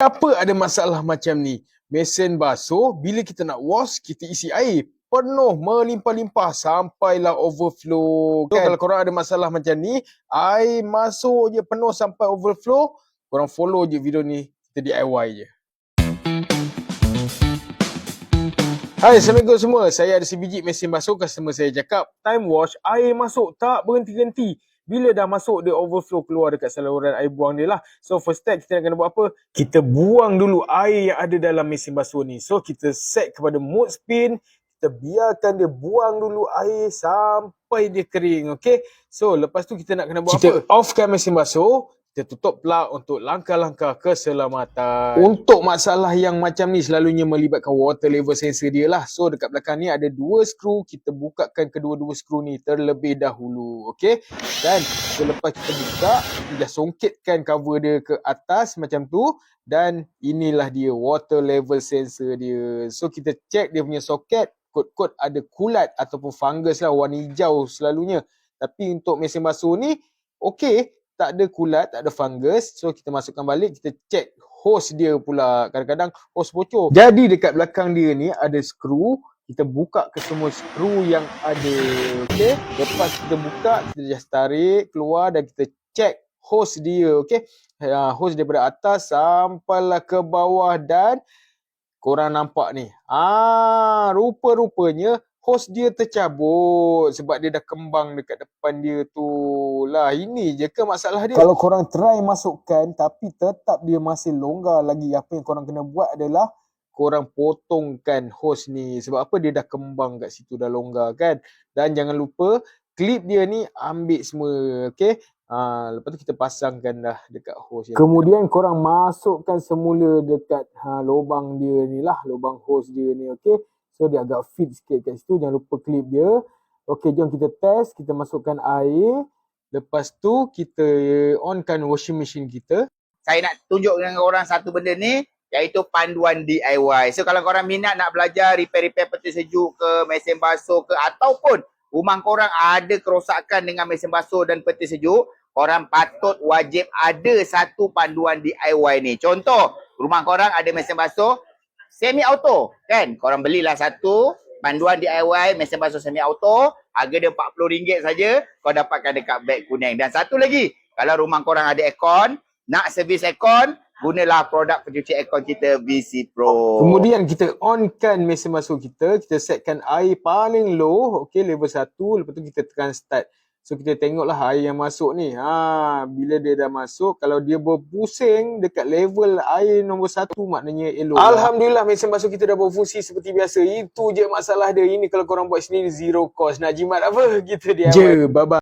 Apa ada masalah macam ni? Mesin basuh, bila kita nak wash, kita isi air. Penuh, melimpah-limpah sampailah overflow. So, Kan? kalau korang ada masalah macam ni, air masuk je penuh sampai overflow, korang follow je video ni, kita DIY je. Hai, Assalamualaikum semua. Saya ada sebiji mesin basuh, customer saya cakap, time wash, air masuk tak berhenti-henti. Bila dah masuk, dia overflow keluar dekat saluran air buang dia lah. So first step kita nak kena buat apa? Kita buang dulu air yang ada dalam mesin basuh ni. So kita set kepada mode spin, kita biarkan dia buang dulu air sampai dia kering, okay? So lepas tu kita nak kena buat Kita apa? offkan mesin basuh, kita tutup plug untuk langkah-langkah keselamatan. Untuk masalah yang macam ni selalunya melibatkan water level sensor dia lah. So dekat belakang ni ada dua skru, kita bukakan kedua-dua skru ni terlebih dahulu. Okay? Dan selepas kita buka, kita dah songkitkan cover dia ke atas macam tu. Dan inilah dia water level sensor dia. So kita check dia punya soket, kod-kod ada kulat ataupun fungus lah warna hijau selalunya. Tapi untuk mesin basuh ni, okey tak ada kulat, tak ada fungus. So kita masukkan balik, kita check hose dia pula. Kadang-kadang hose bocor. Jadi dekat belakang dia ni ada skru. Kita buka ke semua skru yang ada. Okay. Lepas kita buka, kita just tarik keluar dan kita check hose dia. Okay. Uh, hose daripada atas sampailah ke bawah dan korang nampak ni. Ah, rupa-rupanya hose dia tercabut sebab dia dah kembang dekat depan dia tu. Lah ini je ke masalah dia? Kalau korang try masukkan tapi tetap dia masih longgar lagi, apa yang korang kena buat adalah korang potongkan hose ni. Sebab apa dia dah kembang kat situ dah longgar kan. Dan jangan lupa klip dia ni ambil semua, okey? Ha, lepas tu kita pasangkan dah dekat yang Kemudian korang masukkan semula dekat ha, lubang dia ni lah, lubang hose dia ni, okey? So dia agak fit sikit kat situ, jangan lupa klip dia. Okey, jom kita test, kita masukkan air. Lepas tu kita onkan washing machine kita. saya nak tunjuk dengan korang satu benda ni iaitu panduan DIY. So kalau korang minat nak belajar repair-repair peti sejuk ke, mesin basuh ke ataupun rumah korang ada kerosakan dengan mesin basuh dan peti sejuk, korang patut wajib ada satu panduan DIY ni. Contoh, rumah korang ada mesin basuh semi auto kan? Korang belilah satu panduan DIY mesin basuh semi auto, harga dia RM40 saja, kau dapatkan dekat beg kuning. Dan satu lagi, kalau rumah korang ada aircon, nak servis aircon, gunalah produk pencuci aircon kita VC Pro. Kemudian kita onkan mesin basuh kita, kita setkan air paling low, okey level 1, lepas tu kita tekan start. So kita tengoklah air yang masuk ni. Ha, bila dia dah masuk, kalau dia berpusing dekat level air nombor satu maknanya elok. Alhamdulillah mesin basuh kita dah berfungsi seperti biasa. Itu je masalah dia. Ini kalau korang buat sendiri zero cost. Nak jimat apa? Kita dia. Je, bye bye.